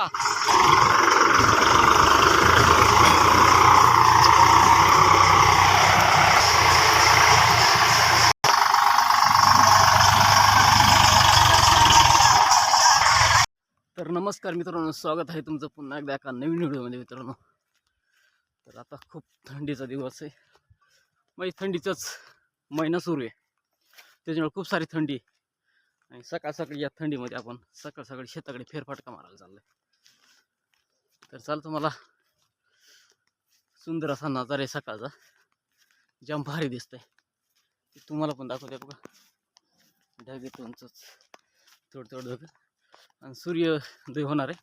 तर नमस्कार मित्रांनो स्वागत आहे तुमचं पुन्हा एकदा एका नवीन व्हिडिओमध्ये मित्रांनो. तर आता खूप थंडीचा दिवस आहे. म्हणजे थंडीचाच महिना सुरू आहे. त्याच्यामुळे खूप सारी थंडी आहे. आणि सकाळ सकाळी या थंडीमध्ये आपण सकाळ सकाळी शेताकडे फेरफटका मारायला चाललं आहे तर चाल तुम्हाला सुंदर असा नजारा आहे सकाळचा. जाम भारी दिसतंय. ते तुम्हाला पण दाखवते बघा. ढग येतो उंचच थोडं थोडं ढग. आणि सूर्योदय होणार आहे.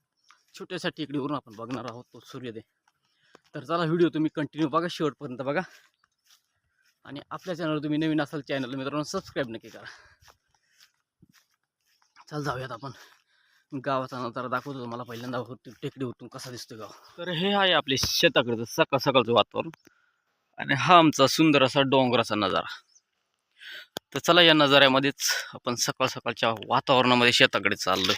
छोट्याशा टेकडीवरून आपण बघणार आहोत तो सूर्योदय. तर चला व्हिडिओ तुम्ही कंटिन्यू बघा शेवटपर्यंत बघा. आणि आपल्या चॅनल तुम्ही नवीन असाल चॅनल मित्रांनो सबस्क्राईब नक्की करा. चल जाऊयात आपण. गावाचा नजारा दाखवतो तुम्हाला पहिल्यांदा हो, टेकडी टेकडीवरतून कसा दिसतो गाव. तर हे आहे आपले शेताकडचं सकाळ सकाळचं वातावरण. आणि हा आमचा सुंदर असा डोंगराचा नजारा. तर चला या नजाऱ्यामध्येच आपण सकाळ सकाळच्या वातावरणामध्ये शेताकडे चाललोय.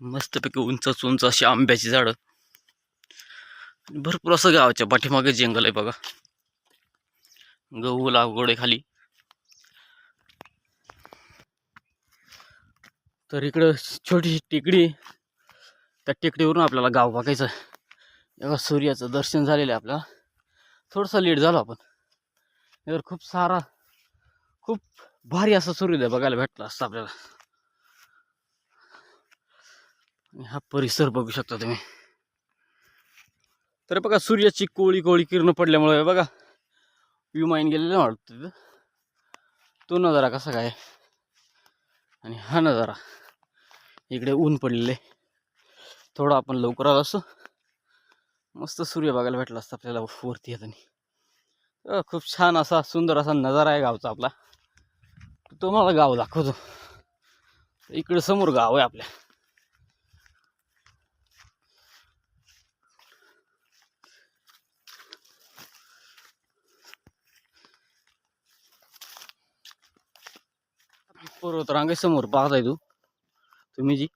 मस्तपैकी उंच उंच अशी आंब्याची झाडं. भरपूर असं गावाच्या पाठीमागे जंगल आहे बघा. गहू लागवड आहे खाली. तर इकडं छोटीशी टेकडी. त्या टेकडीवरून आपल्याला गाव बघायचं आहे. सूर्याचं दर्शन झालेलं आहे आपल्याला. थोडंसं लेट झालो आपण. यावर खूप सारा खूप भारी असा सूर्योदय बघायला भेटला असता आपल्याला. हा परिसर बघू शकता तुम्ही. तर बघा सूर्याची कोळी कोळी किरण पडल्यामुळे बघा विमाईन गेलेलं वाटतं तिथं. तो नजारा कसा काय? आणि हा नजारा इकडे ऊन पडलेले थोडं आपण लवकर आलो असतो मस्त सूर्य बघायला भेटला असता आपल्याला वरती येताना. खूप छान असा सुंदर असा नजारा आहे गावचा आपला. तुम्हाला गाव दाखवतो. इकडे समोर गाव आहे आपल्या. पर्वत रांगेसमोर पाहताय तू. तुम्ही जी.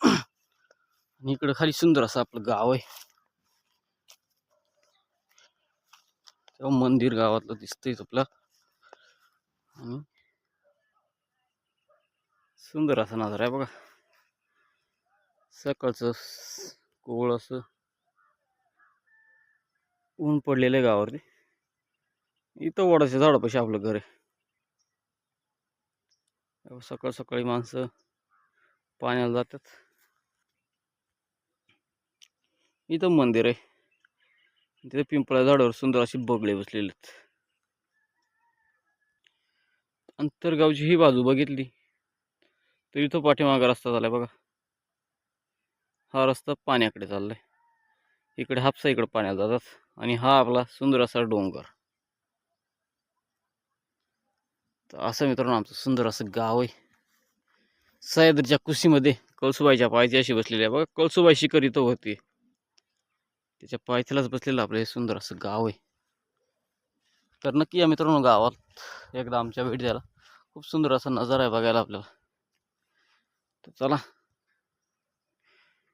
आणि इकडं खाली सुंदर असं आपलं गाव आहे. तेव्हा मंदिर गावातलं दिसतंय आपलं आणि सुंदर असा नजारा आहे बघा. सकाळचं कोवळ असं ऊन पडलेलं आहे गावावरती. इथं वडाच्या झाडापाशी आपलं घर आहे. सकाळ सकाळी माणसं पाण्याला जातात. इथं मंदिर आहे. तिथे पिंपळा झाडावर सुंदर अशी बगळे बसलेले आहेत. अंतरगावची ही बाजू बघितली तर इथं पाठीमागा रस्ता झालाय बघा. हा रस्ता पाण्याकडे चाललाय. इकडे हापसा इकडे पाण्यात जातात आणि हा आपला सुंदर असा डोंगर. तर असं मित्रांनो आमचं सुंदर असं गाव आहे. सह्याद्रीच्या कुशीमध्ये कळसुबाईच्या पायथ्याशी अशी बसलेली आहे. बघा कळसुबाई शिखर इथं होती. त्याच्या पायथ्यालाच बसलेलं आपलं हे सुंदर असं गाव आहे. तर नक्की या मित्रांनो गावात एकदा आमच्या भेट द्यायला. खूप सुंदर असा नजारा आहे बघायला आपल्याला. तर चला.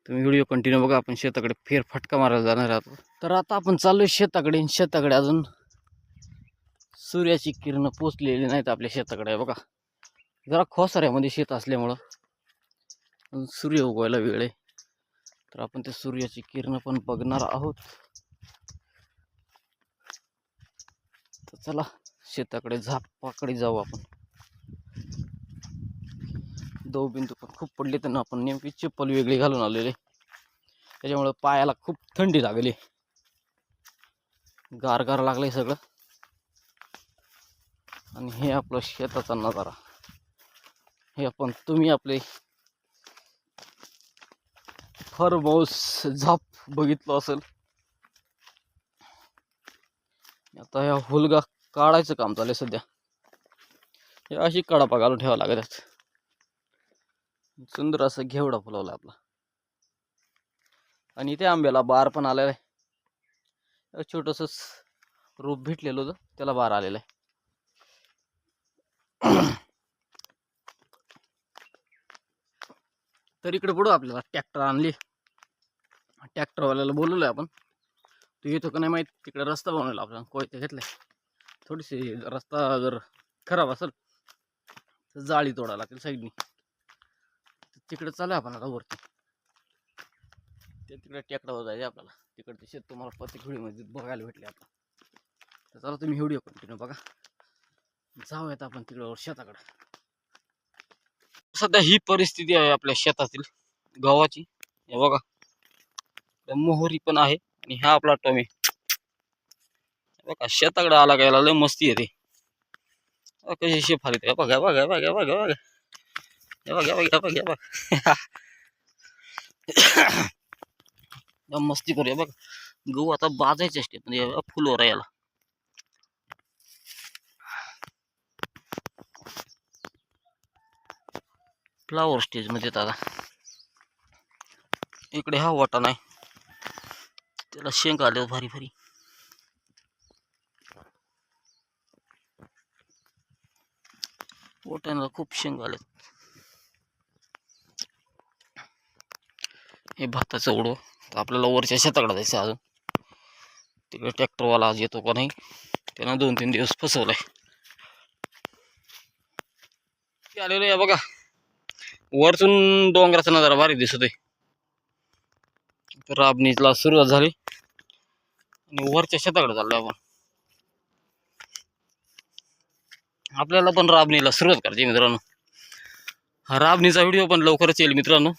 तुम्ही व्हिडिओ कंटिन्यू बघा. आपण शेताकडे फेरफटका मारायला जाणार आहोत. तर आता आपण चाललोय शेताकडे. शेताकडे अजून सूर्याची किरणं पोचलेली नाहीत आपल्या शेताकडे बघा. जरा खोसाऱ्यामध्ये शेत असल्यामुळं सूर्य उगवायला वेळ आहे. तर आपण त्या सूर्याची किरणं पण बघणार आहोत. तर चला शेताकडे झापाकडे जाऊ आपण. दव बिंदू पण खूप पडले त्यांना आपण नेमकी चप्पल वेगळी घालून आलेले. त्याच्यामुळं पायाला खूप थंडी लागली. गार गार लागलंय सगळं. आणि हे आपलं शेताचा नजारा. हे आपण तुम्ही आपले फरमाऊस झाप बघितलं असेल. आता ह्या हुलगा काढायचं काम चाललंय सध्या. हे अशी कडापा घालून ठेवावं लागत सुंदर असं घेवडा फुलवला आपला. आणि इथे आंब्याला बार पण आलेला आहे. छोटस रोप भेटलेलं होतं त्याला बार आलेलं आहे. तर इकडे पुढं आपल्याला ट्रॅक्टर आणली. ट्रॅक्टरवाल्याला बोलवलं आपण. तू येतो का नाही माहीत? तिकडे रस्ता बनवला आपल्याला कोयते घेतलाय थोडीशी रस्ता जर खराब असेल तर जाळी तोडा लागेल साईडनी. तिकडे चालू आपण आता वरती. ते तिकडे ट्रॅक्टरवर जायचे आपल्याला. तिकडचे शेत तुम्हाला प्रत्येक व्हिडिओमध्ये बघायला भेटले आता. तर चला तुम्ही व्हिडिओ कंटिन्यू बघा. जाऊयात आपण तिकडे शेताकडे. सध्या ही परिस्थिती आहे आपल्या शेतातील गव्हाची. हे बघा. मोहरी पण आहे आणि हा आपला टोमे बघा शेताकडे आला गायला लय मस्ती येते कशी शेप आली ते बघा बघा बघा बघा बघा. बघा बघा बघा बघा. मस्ती करूया बघा. गहू आता बाजायचे असते पण फुलवर याला. फ्लावर स्टेजमध्ये आता इकडे हा वाटा नाही. त्याला शेंग आले भारी भारी. वाट्याला खूप शेंग आले हे भाताचं उडो तर आपल्याला वरच्या शेताकडे जायचं अजून. तिकडे ट्रॅक्टरवाला आज येतो का नाही त्यानं दोन तीन दिवस फसवलाय. आलेलो आहे बघा. वरतून डोंगराचा नजारा भारी दिसत आहे राबणीला सुरुवात झाली. आणि वरच्या शेताकडे चाललो आपण. आपल्याला पण राबणीला सुरुवात करायची मित्रांनो. हा राबणीचा व्हिडिओ पण लवकरच येईल मित्रांनो.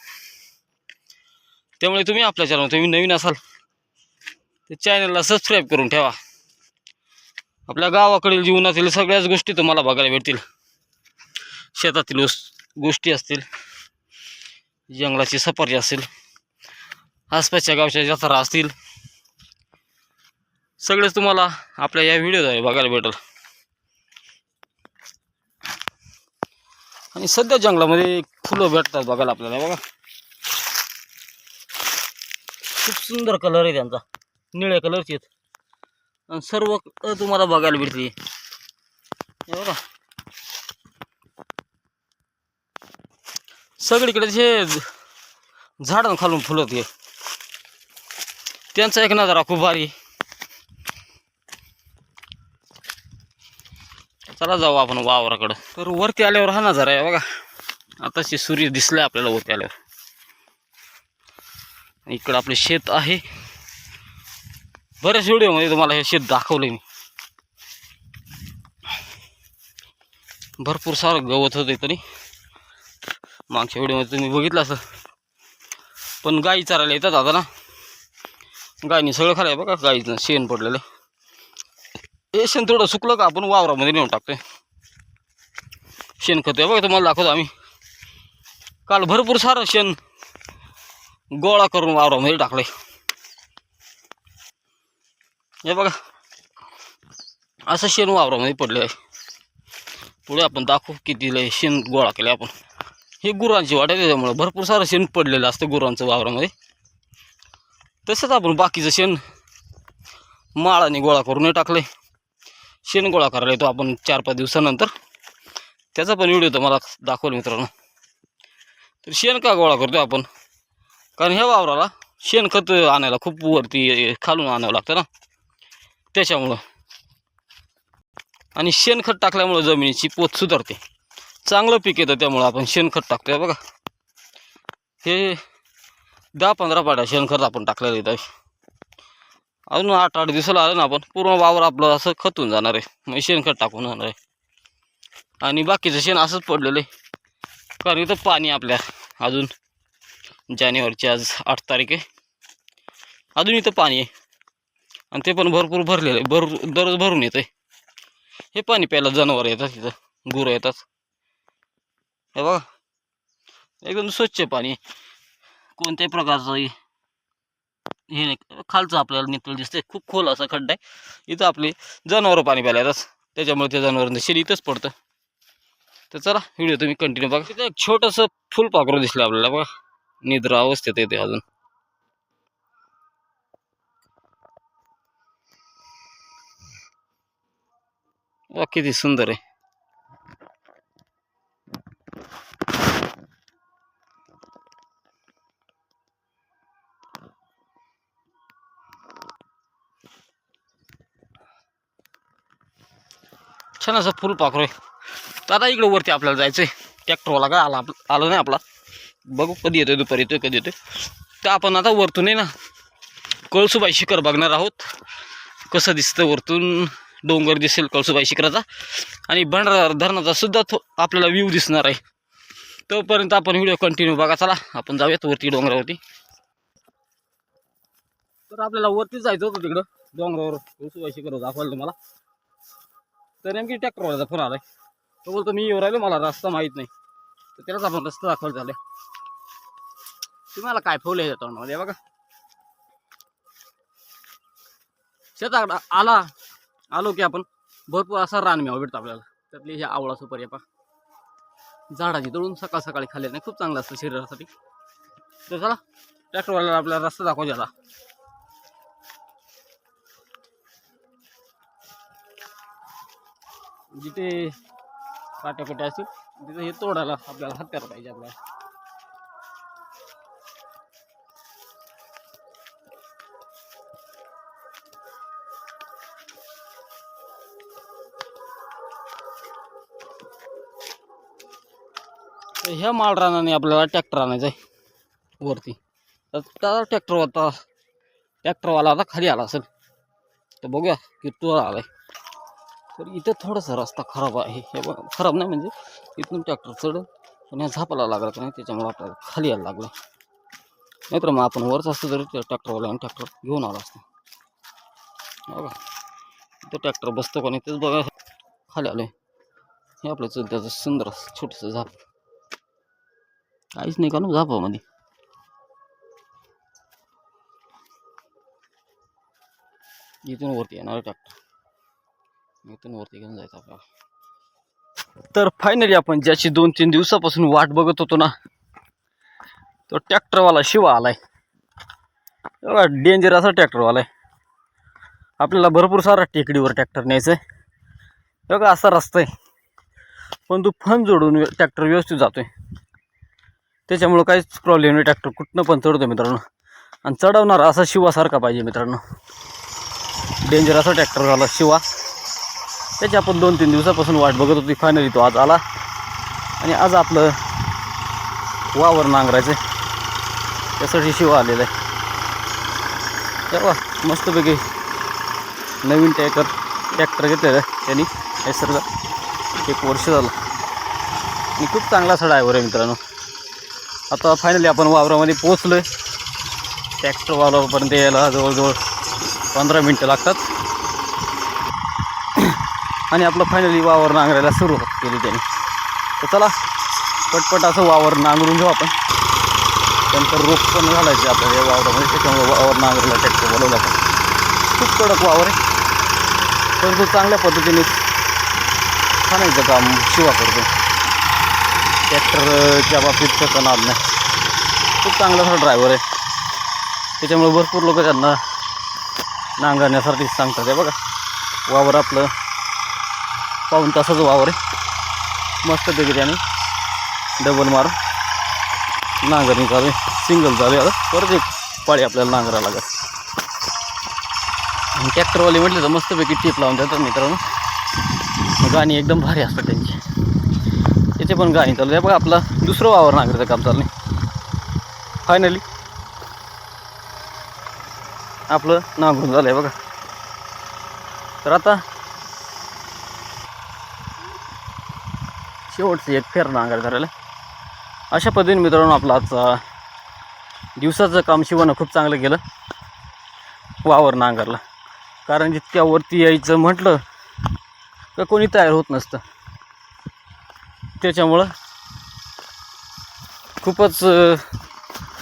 त्यामुळे तुम्ही आपल्या चॅनल तुम्ही नवीन असाल तर चॅनलला सबस्क्राईब करून ठेवा. आपल्या गावाकडील जीवनातील सगळ्याच गोष्टी तुम्हाला बघायला भेटतील. शेतातील वस- गोष्टी असतील जंगलाची सफारी असेल आसपासच्या गावच्या जत्रा असतील सगळेच तुम्हाला आपल्या या व्हिडिओद्वारे बघायला भेटेल. आणि सध्या जंगलामध्ये फुलं भेटतात बघायला आपल्याला बघा. खूप सुंदर कलर आहे त्यांचा. निळ्या कलरचे आहेत. आणि सर्व तुम्हाला बघायला भेटते हे बघा. सगळीकडे हे झाडं खालून फुलत आहे त्यांचा एक नजारा खूप भारी. चला जाऊ आपण वावराकडं. तर वरती आल्यावर हा नजारा आहे बघा. आताशी सूर्य दिसलाय आपल्याला वरती आल्यावर. इकडं आपले शेत आहे. बऱ्याच व्हिडिओमध्ये तुम्हाला हे शेत दाखवले मी. भरपूर सारं गवत होते तरी. मागच्या व्हिडिओमध्ये तुम्ही बघितलं असं पण गाई चारायला येतात आता ना. गायनी सगळं खाल्लंय बघा गाईचं शेण पडलेलं हे शेण थोडं सुकलं का आपण वावरामध्ये नेऊन टाकतोय. शेणखत आहे बघा तुम्हाला दाखवतो आम्ही. काल भरपूर सारं शेण गोळा करून वावरामध्ये टाकलंय. हे बघा असं शेण वावरामध्ये पडले आहे पुढे आपण दाखवू किती शेण गोळा केले आपण. हे गुरांची वाट आहे त्याच्यामुळं. भरपूर सारं शेण पडलेलं असतं गुरांचं वावरामध्ये. तसंच आपण बाकीचं शेण माळाने गोळा करून टाकले शेण गोळा करायला येतो आपण चार पाच दिवसानंतर. त्याचा पण व्हिडिओ तुम्हाला दाखवलं मित्रांनो. तर शेण का गोळा करतो आपण? कारण ह्या वावराला शेणखत आणायला खूप वरती खालून आणावं लागतं ना. त्याच्यामुळं. आणि शेणखत टाकल्यामुळं जमिनीची पोत सुधारते. चांगलं पीक येतं त्यामुळं आपण शेणखत टाकतोय बघा. हे दहा पंधरा पाट्या शेणखत आपण टाकलेलं येतं अजून आठ आठ दिवसाला आलं ना आपण. पूर्ण वावर आपलं असं खतून जाणार आहे. म्हणजे शेणखत टाकून जाणार आहे. आणि बाकीचं शेण असंच पडलेलं आहे. कारण इथं पाणी आपल्या. अजून जानेवारीची आज आठ तारीख आहे. अजून इथं पाणी आहे. आणि ते पण भरपूर भरलेलं आहे. भर दररोज भरून येतं हे पाणी प्यायला जनावर येतात तिथं गुरं येतात. हे बघा. एकदम स्वच्छ पाणी. कोणत्याही प्रकारचं हे नाही. खालचं आपल्याला नितळ दिसतंय. खूप खोल असा खड्डा आहे. इथं आपले जनावरं पाणी प्यायला येतात. त्याच्यामुळे त्या जनावरांचं शेण इथंच पडतं. तर चला व्हिडिओ तुम्ही कंटिन्यू बघा. तिथं एक छोटंसं फुलपाखरू दिसलं आपल्याला बघा. निद्रा अवस्थेत येते अजून. किती सुंदर आहे. छान असं फुल पाखरू आहे. तर आता इकडं वरती आपल्याला जायचं आहे ट्रॅक्टरवाला काय आला आप आलो नाही आपला. बघू कधी येतोय दुपारी येतोय कधी येतोय. तर आपण आता वरतून आहे ना कळसूबाई शिखर बघणार आहोत. कसं दिसतं वरतून? डोंगर दिसेल कळसूबाई शिखराचा. आणि भंडारा धरणाचा सुद्धा थो आपल्याला व्ह्यू दिसणार आहे. तोपर्यंत आपण व्हिडिओ कंटिन्यू बघा. चला आपण जाऊयात वरती डोंगरावरती. तर आपल्याला वरतीच जायचं होतं तिकडं. डोंगरावर कळसुबाई शिखर दाखवायला तुम्हाला. तर नेमकी ट्रॅक्टरवाल्याचा फोन आलाय. तो बोलतो मी येऊ राहिलो मला रस्ता माहीत नाही. तर त्यालाच आपण रस्ता दाखवला झाले तुम्हाला काय फुलं आहे तोंडामध्ये म्हणजे बघा. शेताकडं आला आलो की आपण भरपूर असा रानमेवा भेटतो आपल्याला. त्यातली हे आवळा सुपारी आहे पहा. झाडाची तळून सकाळ सकाळी खाल्ल्याने खूप चांगलं असतं शरीरासाठी. तर चला ट्रॅक्टरवाल्याला आपल्याला रस्ता दाखवायचा म्हणजे जिथे काट्याकुट्या असतील तिथे हे तोडायला आपल्याला हत्यार पाहिजे आपल्याला. ह्या माल रानाने आपल्याला ट्रॅक्टर आणायचं आहे वरती. तर त्याचा ट्रॅक्टर होता ट्रॅक्टरवाला आता खाली आला असेल. तर बघूया किती आलाय. तर इथं थोडासा रस्ता खराब आहे. खराब नाही म्हणजे इथून ट्रॅक्टर चढ पण या झापाला लागला नाही, त्याच्यामुळे आपल्याला खाली यायला लागलं. नाहीतर मग आपण वरच असतो तरी त्या ट्रॅक्टरवाल्याने ट्रॅक्टर घेऊन आला असतो. बघा, इथं ट्रॅक्टर बसतो का नाही तेच बघा. खाली आलं हे आपलं सुंदर छोटंसं झाप. काहीच नाही का ना झापामध्ये? इथून वरती येणार ट्रॅक्टर इथून वरती घेऊन जायचं आपल्याला. तर फायनली आपण ज्याची दोन तीन दिवसापासून वाट बघत होतो ना तो ट्रॅक्टरवाला शिवा आलाय. एवढा डेंजर असा ट्रॅक्टरवाला आहे. आपल्याला भरपूर सारा टेकडीवर ट्रॅक्टर न्यायचं आहे बघा असा रस्ता आहे. पण तू फन जोडून ट्रॅक्टर व्यवस्थित जातोय. त्याच्यामुळं काहीच प्रॉब्लेम नाही. ट्रॅक्टर कुठनं पण चढतो मित्रांनो. आणि चढवणारा असा शिवासारखा पाहिजे मित्रांनो. डेंजर असा ट्रॅक्टर झाला शिवा. त्याची आपण दोन तीन दिवसापासून वाट बघत होती. फायनली तो आज आला. आणि आज आपलं वावर नांगरायचं त्यासाठी शिव आलेला आहे. तेव्हा मस्तपैकी नवीन टॅकर ट्रॅक्टर घेतलेलं आहे त्यांनी. एसरला एक वर्ष झालं. आणि खूप चांगला असा ड्रायव्हर आहे मित्रांनो. आता फायनली आपण वावरामध्ये पोचलो आहे ट्रॅक्टरवालापर्यंत यायला जवळजवळ पंधरा मिनटं लागतात. आणि आपलं फायनली वावर नांगरायला सुरुवात केली त्याने. तर चला पटपट असं वावर नांगरून घेऊ आपण. त्यानंतर रोप पण घालायचे आपल्याला या वावरामध्ये त्याच्यामुळे वावर नांगरायला ट्रॅक्टर बोलवला आपण. खूप कडक वावर आहे. परंतु चांगल्या पद्धतीने खाण्याचं काम शिवा करतो. ट्रॅक्टरच्या बाबतीत त्याचा नाद नाही. खूप चांगला असा ड्रायव्हर आहे. त्याच्यामुळे भरपूर लोक त्यांना नांगरण्यासाठी सांगतात आहे बघा. वावर आपलं पाऊन तासाचं वावर आहे. मस्तपैकी त्याने डबल मार नांगरणी निघाले सिंगल चालू आहे आता. परत एक पाळी आपल्याला नांगरा लागत आणि ट्रॅक्टरवाले म्हटलं तर मस्तपैकी टीप लावून देतात मित्रांनो. गाणी एकदम भारी असतात त्यांची. त्याचे पण गाणी चालू आहे. बघा आपला दुसरं वावर नांगराचं काम चालू आहे. फायनली आपलं नांगरून झालं आहे बघा. तर आता शेवटचं एक फेर नांगर करायला अशा पद्धतीने मित्रांनो आपलं आजचा दिवसाचं काम शिवणं खूप चांगलं केलं वावर नांगरला. कारण जितक्या वरती यायचं म्हटलं तर कोणी तयार होत नसतं. त्याच्यामुळं खूपच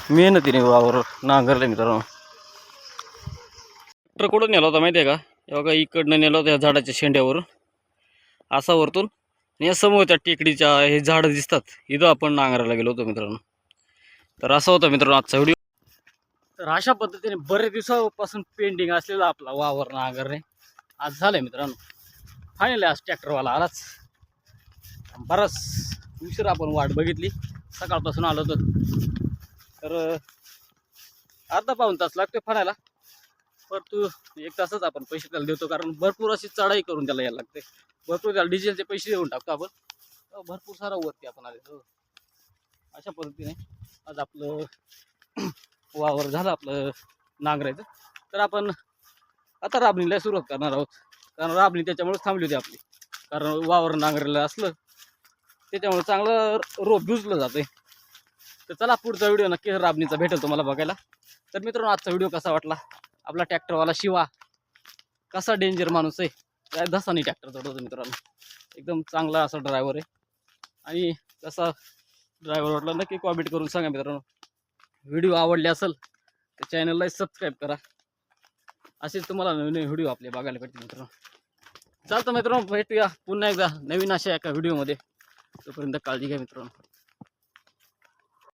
मेहनतीने वावर नांगरलं मित्रांनो. ट्रॅक्टर कुठं नेला होता माहिती आहे का? हे बघा इकडनं नेला होता या झाडाच्या शेंड्यावरून. असा वरतून आणि या समोर त्या टेकडीच्या हे झाडं दिसतात इथं आपण नांगरायला गेलो होतो मित्रांनो. तर असा होता मित्रांनो आजचा व्हिडिओ. तर अशा पद्धतीने बरेच दिवसापासून पेंडिंग असलेला आपला वावर नांगरणे आज झालं मित्रांनो. फायनली आज ट्रॅक्टरवाला आलाच. बराच उशीर आपण वाट बघितली. सकाळपासून आलो होतो. तर अर्धा पाऊन तास लागतो फरायला परंतु एक तासच आपण पैसे त्याला देतो कारण भरपूर अशी चढाई करून त्याला यायला लागते. भरपूर त्याला डिझेलचे पैसे देऊन टाकतो आपण. हो, भरपूर सारा वरती आपण आले. हो. अशा पद्धतीने आज आपलं वावर झालं आपलं नांगरायचं. तर आपण आता राबणीला सुरुवात करणार आहोत. कारण राबणी त्याच्यामुळेच थांबली होती आपली. कारण वावर नांगरायला असलं त्याच्यामुळे चांगलं रोप भिजलं जाते तर चला पुढचा व्हिडिओ नक्की राबणीचा भेटेल तुम्हाला बघायला. तर मित्रांनो आजचा व्हिडिओ कसा वाटला? आपला ट्रॅक्टरवाला शिवा. कसा डेंजर माणूस आहे? काय धसानी ट्रॅक्टर चढवतो मित्रांनो. एकदम चांगला असा ड्रायव्हर आहे. आणि तसा ड्रायव्हर वाटला नक्की कॉमेंट करून सांगा मित्रांनो. व्हिडिओ आवडले असेल तर चॅनलला सबस्क्राईब करा. असेच तुम्हाला नवीन नवीन व्हिडिओ आपले बघायला भेटतील मित्रांनो. चालतं मित्रांनो भेटूया पुन्हा एकदा नवीन अशा एका व्हिडिओमध्ये तोपर्यंत काळजी घ्या मित्रांनो.